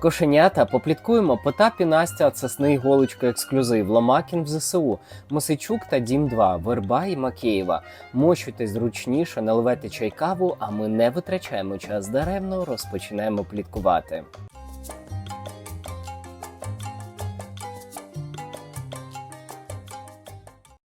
Кошенята, попліткуємо Потап і Настя, Цесний Голочко ексклюзив, Ломакін в ЗСУ, Мосичук та Дім 2, Верба і Макеєва. Мощуйтесь зручніше, наливайте чай каву, а ми не витрачаємо час даремно, розпочинаємо пліткувати.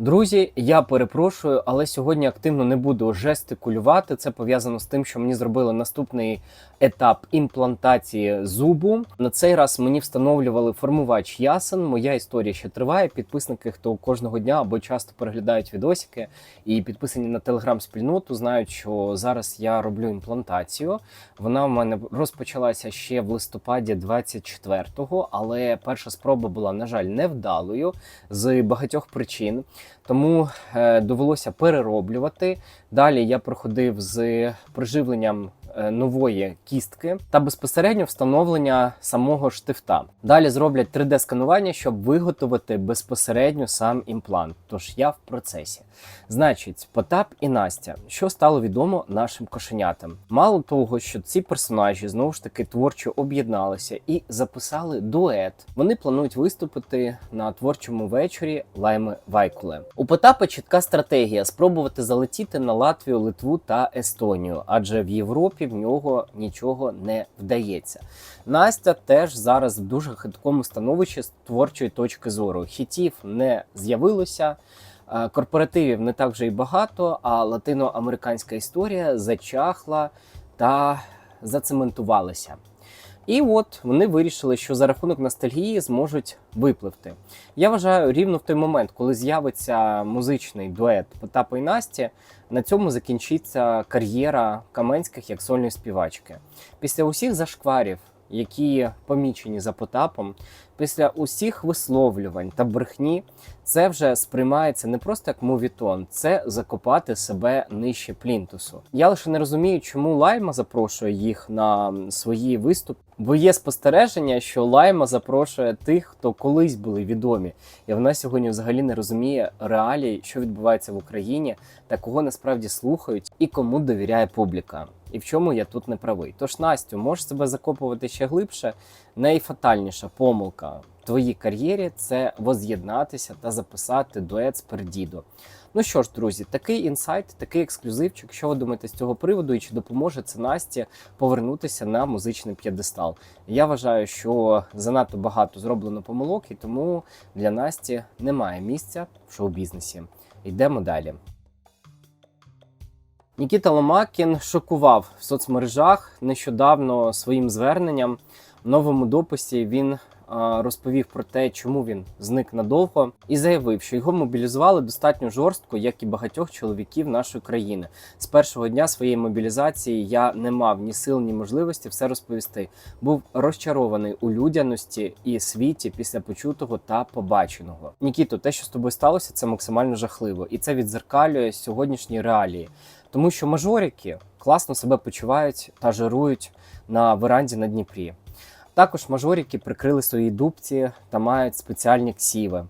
Друзі, я перепрошую, але сьогодні активно не буду жестикулювати. Це пов'язано з тим, що мені зробили наступний етап імплантації зубу. На цей раз мені встановлювали формувач ясен. Моя історія ще триває. Підписники, хто кожного дня або часто переглядають відосики і підписані на телеграм-спільноту, знають, що зараз я роблю імплантацію. Вона в мене розпочалася ще в листопаді 24-го, але перша спроба була, на жаль, невдалою з багатьох причин. Тому е, довелося перероблювати. Далі я проходив з приживленням е, нової кістки та безпосередньо встановлення самого штифта. Далі зроблять 3D-сканування, щоб виготовити безпосередньо сам імплант. Тож я в процесі. Значить, Потап і Настя, що стало відомо нашим кошенятам. Мало того, що ці персонажі знову ж таки творчо об'єдналися і записали дует. Вони планують виступити на творчому вечорі Лайми Вайкуле. У Потапа чітка стратегія спробувати залетіти на Латвію, Литву та Естонію, адже в Європі в нього нічого не вдається. Настя теж зараз в дуже хиткому становищі з творчої точки зору. Хітів не з'явилося. Е, Корпоративів не так вже й багато, а латиноамериканська історія зачахла та зацементувалася. І от вони вирішили, що за рахунок ностальгії зможуть випливти. Я вважаю, рівно в той момент, коли з'явиться музичний дует Потапа і Насті, на цьому закінчиться кар'єра Каменських як сольної співачки. Після усіх зашкварів, які помічені за Потапом, після усіх висловлювань та брехні, це вже сприймається не просто як мовітон, це закопати себе нижче плінтусу. Я лише не розумію, чому Лайма запрошує їх на свої виступи. Бо є спостереження, що Лайма запрошує тих, хто колись були відомі, і вона сьогодні взагалі не розуміє реалії, що відбувається в Україні, та кого насправді слухають і кому довіряє публіка. І в чому я тут не правий. Тож, Настю, можеш себе закопувати ще глибше. Найфатальніша помилка в твоїй кар'єрі це воз'єднатися та записати дует з Пердідо. Ну що ж, друзі, такий інсайт, такий ексклюзивчик. Що ви думаєте з цього приводу, і чи допоможе це Насті повернутися на музичний п'єдестал? Я вважаю, що занадто багато зроблено помилок, і тому для Насті немає місця в шоу-бізнесі. Йдемо далі. Нікіта Ломакін шокував в соцмережах нещодавно своїм зверненням. В новому дописі він розповів про те, чому він зник надовго, і заявив, що його мобілізували достатньо жорстко, як і багатьох чоловіків нашої країни. З першого дня своєї мобілізації я не мав ні сил, ні можливості все розповісти. Був розчарований у людяності і світі після почутого та побаченого. Нікіто, те, що з тобою сталося, це максимально жахливо, і це відзеркалює сьогоднішні реалії. Тому що мажорики класно себе почувають та жирують на веранді на Дніпрі. Також мажоріки прикрили свої дубці та мають спеціальні ксіви.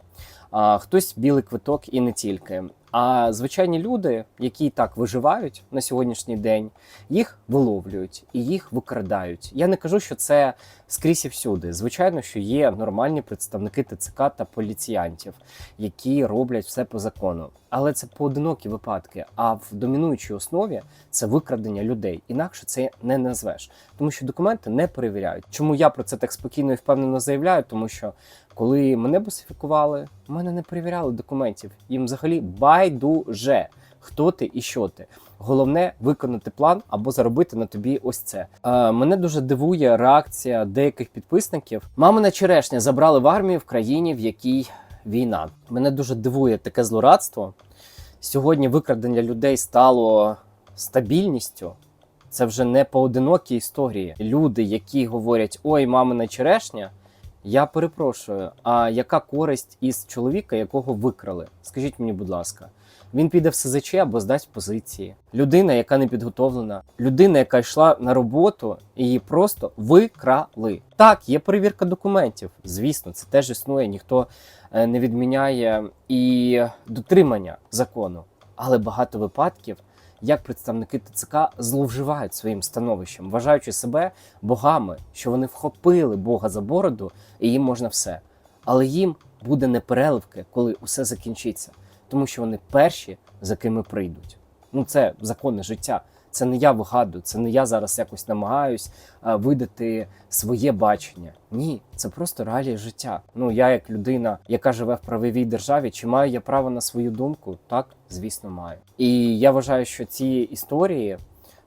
А, хтось білий квиток і не тільки. А звичайні люди, які так виживають на сьогоднішній день, їх виловлюють і їх викрадають. Я не кажу, що це скрізь і всюди. Звичайно, що є нормальні представники ТЦК та поліціянтів, які роблять все по закону. Але це поодинокі випадки. А в домінуючій основі це викрадення людей. Інакше це не назвеш, тому що документи не перевіряють. Чому я про це так спокійно і впевнено заявляю? Тому що коли мене босифікували, мене не перевіряли документів. Їм взагалі байдуже, хто ти і що ти. Головне виконати план або заробити на тобі ось це. Е, мене дуже дивує реакція деяких підписників. Мамина черешня забрали в армію в країні, в якій війна. Мене дуже дивує таке злорадство. Сьогодні викрадення людей стало стабільністю. Це вже не поодинокі історії. Люди, які говорять: ой, мамина черешня. Я перепрошую, а яка користь із чоловіка, якого викрали? Скажіть мені, будь ласка, він піде в СЗЧ або здасть позиції. Людина, яка не підготовлена, людина, яка йшла на роботу, і її просто викрали. Так, є перевірка документів. Звісно, це теж існує, ніхто е, не відміняє і дотримання закону. Але багато випадків як представники ТЦК зловживають своїм становищем, вважаючи себе богами, що вони вхопили Бога за бороду, і їм можна все. Але їм буде непереливки, коли усе закінчиться, тому що вони перші, за кими прийдуть. Ну це законне життя. Це не я вигадую, це не я зараз якось намагаюсь а, видати своє бачення. Ні, це просто реалії життя. Ну я, як людина, яка живе в правовій державі, чи маю я право на свою думку? Так, звісно, маю. І я вважаю, що ці історії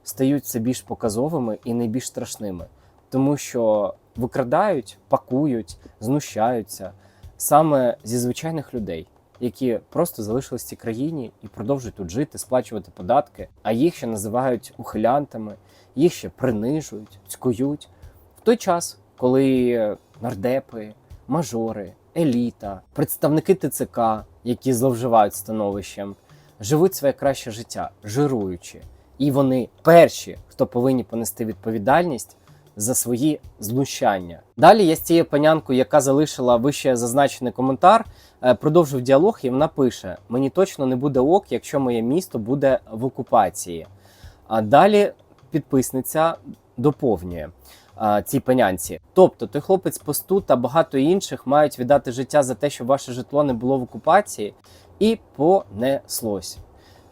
стають все більш показовими і найбільш страшними, тому що викрадають, пакують, знущаються саме зі звичайних людей які просто залишились в цій країні і продовжують тут жити, сплачувати податки, а їх ще називають ухилянтами, їх ще принижують, цькують. В той час, коли нардепи, мажори, еліта, представники ТЦК, які зловживають становищем, живуть своє краще життя, жируючи, і вони перші, хто повинні понести відповідальність за свої знущання. Далі я з цією панянкою, яка залишила вище зазначений коментар, е, продовжив діалог, і вона пише: Мені точно не буде ок, якщо моє місто буде в окупації. А далі підписниця доповнює цій панянці. Тобто, той хлопець посту та багато інших мають віддати життя за те, щоб ваше житло не було в окупації, і понеслось.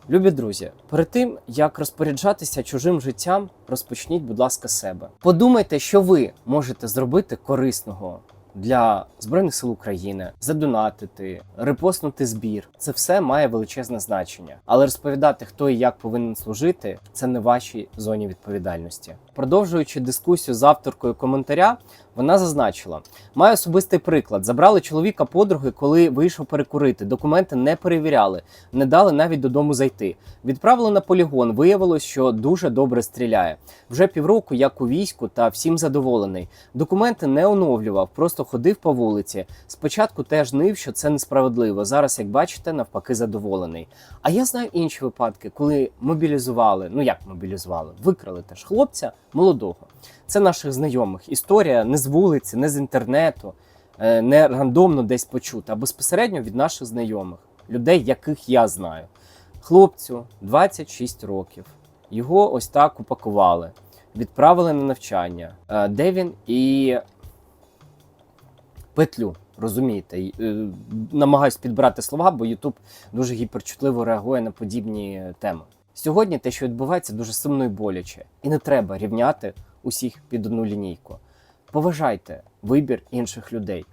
Любі друзі, перед тим як розпоряджатися чужим життям, розпочніть, будь ласка, себе. Подумайте, що ви можете зробити корисного для Збройних сил України, задонатити, репостнути збір. Це все має величезне значення. Але розповідати, хто і як повинен служити, це не вашій зоні відповідальності. Продовжуючи дискусію з авторкою коментаря, вона зазначила: маю особистий приклад. Забрали чоловіка подруги, коли вийшов перекурити. Документи не перевіряли, не дали навіть додому зайти. Відправили на полігон. Виявилось, що дуже добре стріляє. Вже півроку як у війську та всім задоволений. Документи не оновлював, просто ходив по вулиці. Спочатку теж нив, що це несправедливо. Зараз, як бачите, навпаки, задоволений. А я знаю інші випадки, коли мобілізували. Ну як мобілізували? Викрали теж хлопця молодого. Це наших знайомих. Історія не з вулиці, не з інтернету, е, не рандомно десь почута, а безпосередньо від наших знайомих, людей, яких я знаю. Хлопцю 26 років. Його ось так упакували, відправили на навчання. Е, Де він і петлю. Розумієте, е, намагаюсь підбирати слова, бо Ютуб дуже гіперчутливо реагує на подібні теми. Сьогодні те, що відбувається, дуже сумно і боляче, і не треба рівняти усіх під одну лінійку. Поважайте вибір інших людей.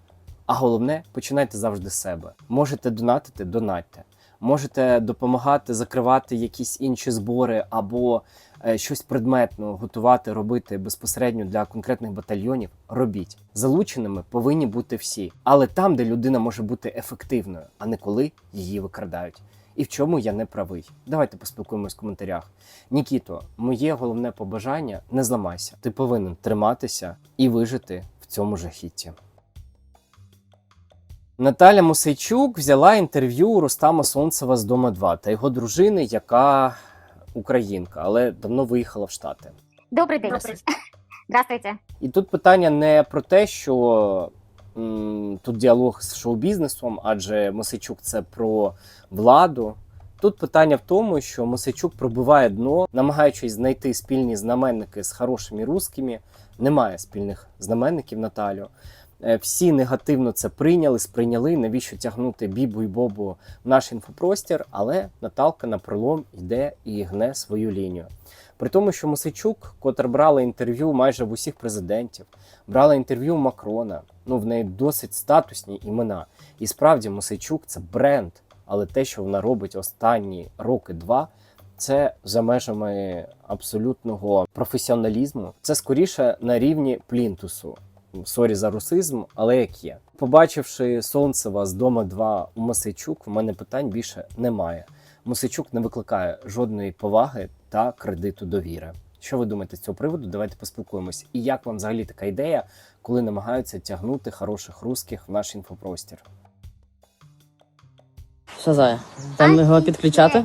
А головне, починайте завжди з себе. Можете донатити, донатьте. Можете допомагати закривати якісь інші збори або е, щось предметно готувати, робити безпосередньо для конкретних батальйонів. Робіть. Залученими повинні бути всі, але там, де людина може бути ефективною, а не коли її викрадають. І в чому я не правий. Давайте поспілкуємось в коментарях. Нікіто, моє головне побажання не зламайся. Ти повинен триматися і вижити в цьому жахітті. Наталя Мосейчук взяла інтерв'ю у Рустама Сонцева з Дома 2 та його дружини, яка українка, але давно виїхала в Штати. Добрый день. Здравствуйте. Здравствуйте. І тут питання не про те, що тут діалог з шоу-бізнесом, адже Мосейчук це про владу. Тут питання в тому, що Мосейчук пробиває дно, намагаючись знайти спільні знаменники з хорошими русскими. Немає спільних знаменників Наталю. Е, Всі негативно це прийняли, сприйняли. Навіщо тягнути Бібу і Бобу в наш інфопростір? Але Наталка на пролом йде і гне свою лінію. При тому, що Мосичук, котра брала інтерв'ю майже в усіх президентів, брала інтерв'ю Макрона. Ну в неї досить статусні імена. І справді Мосичук це бренд. Але те, що вона робить останні роки-два, це за межами абсолютного професіоналізму. Це скоріше на рівні плінтусу. Сорі за русизм, але як є. Побачивши Сонцева з дома 2 у Масичук, в мене питань більше немає. Мосичук не викликає жодної поваги та кредиту довіри. Що ви думаєте з цього приводу? Давайте поспілкуємось. І як вам взагалі така ідея, коли намагаються тягнути хороших русських в наш інфопростір? Що Зая? Там його підключати?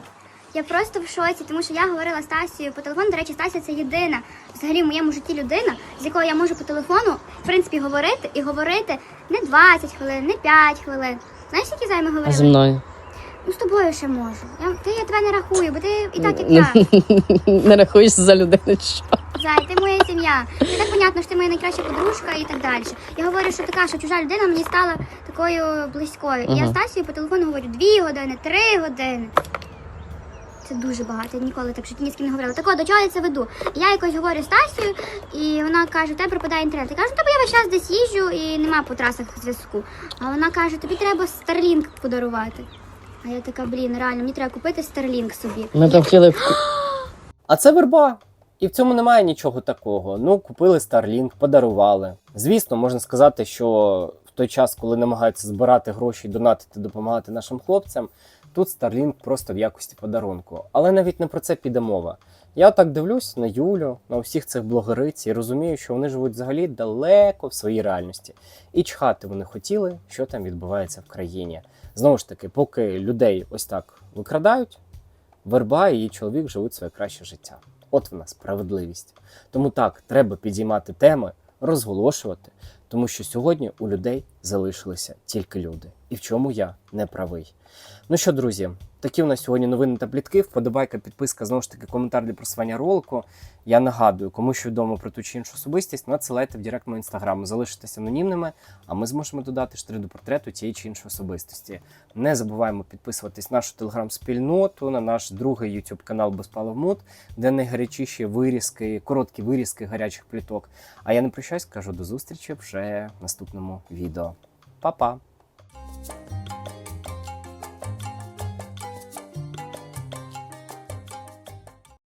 Я просто в шоці, тому що я говорила з Тасією по телефону. До речі, Тася це єдина взагалі в моєму житті людина, з якою я можу по телефону в принципі говорити і говорити не 20 хвилин, не 5 хвилин. Знаєш, які займи А говорили? зі мною? Ну, з тобою ще можу. Я, ти, я тебе не рахую, бо ти і так, Ну. я. Не рахуєшся за людину, що? Зай, ти моя сім'я. І так понятно, що ти моя найкраща подружка і так далі. Я говорю, що така, що чужа людина мені стала такою близькою. І я Ага. Стасію по телефону говорю дві години, три години. Це дуже багато. Я ніколи так що ні з ким не говорила. Так от, до чого я це веду? Я якось говорю з Тасією, і вона каже, у тебе пропадає інтернет. Я кажу, «Ну, тобі я весь час десь їжджу і нема по трасах зв'язку. А вона каже, тобі треба Starlink подарувати. А я така, блін, реально, мені треба купити Starlink собі. Ми там хотіли. А це верба. І в цьому немає нічого такого. Ну, купили Starlink, подарували. Звісно, можна сказати, що той час, коли намагаються збирати гроші, донатити, допомагати нашим хлопцям, тут Starlink просто в якості подарунку. Але навіть не про це піде мова. Я так дивлюсь на Юлю, на усіх цих блогериць і розумію, що вони живуть взагалі далеко в своїй реальності. І чхати вони хотіли, що там відбувається в країні. Знову ж таки, поки людей ось так викрадають, верба і її чоловік живуть своє краще життя. От вона справедливість. Тому так, треба підіймати теми, розголошувати, тому що сьогодні у людей залишилися тільки люди. І в чому я не правий. Ну що, друзі, такі у нас сьогодні новини та плітки. Вподобайка, підписка, знову ж таки, коментар для просування ролику. Я нагадую, кому що відомо про ту чи іншу особистість, надсилайте в директ мого інстаграму, залишитеся анонімними, а ми зможемо додати штри до портрету тієї чи іншої особистості. Не забуваємо підписуватись на нашу телеграм-спільноту, на наш другий YouTube канал Безпалов Мут, де найгарячіші вирізки, короткі вирізки гарячих пліток. А я не прощаюсь, кажу до зустрічі вже в наступному відео. Па-па!